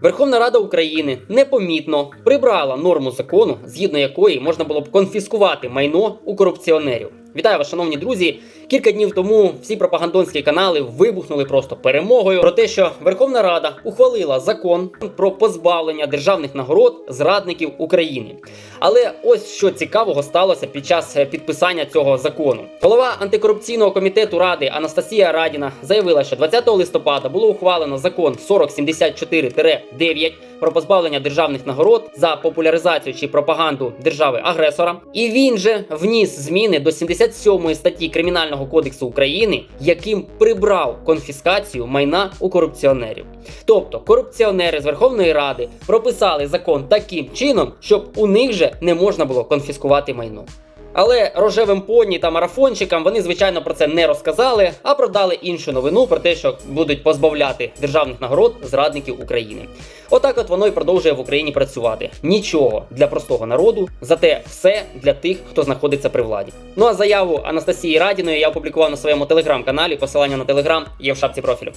Верховна Рада України непомітно прибрала норму закону, згідно якої можна було б конфіскувати майно у корупціонерів. Вітаю вас, шановні друзі. Кілька днів тому всі пропагандонські канали вибухнули просто перемогою про те, що Верховна Рада ухвалила закон про позбавлення державних нагород зрадників України. Але ось що цікавого сталося під час е, підписання цього закону. Голова антикорупційного комітету ради Анастасія Радіна заявила, що 20 листопада було ухвалено закон 4074-9 про позбавлення державних нагород за популяризацію чи пропаганду держави агресора. І він же вніс зміни до 77 статті Кримінального кодексу України, яким прибрав конфіскацію майна у корупціонерів. Тобто корупціонери з Верховної Ради прописали закон таким чином, щоб у них же не можна було конфіскувати майно. Але рожевим поні та марафончикам вони, звичайно, про це не розказали, а продали іншу новину про те, що будуть позбавляти державних нагород зрадників України. Отак от воно і продовжує в Україні працювати. Нічого для простого народу, зате все для тих, хто знаходиться при владі. Ну а заяву Анастасії Радіної я опублікував на своєму телеграм-каналі. Посилання на телеграм є в шапці профілю.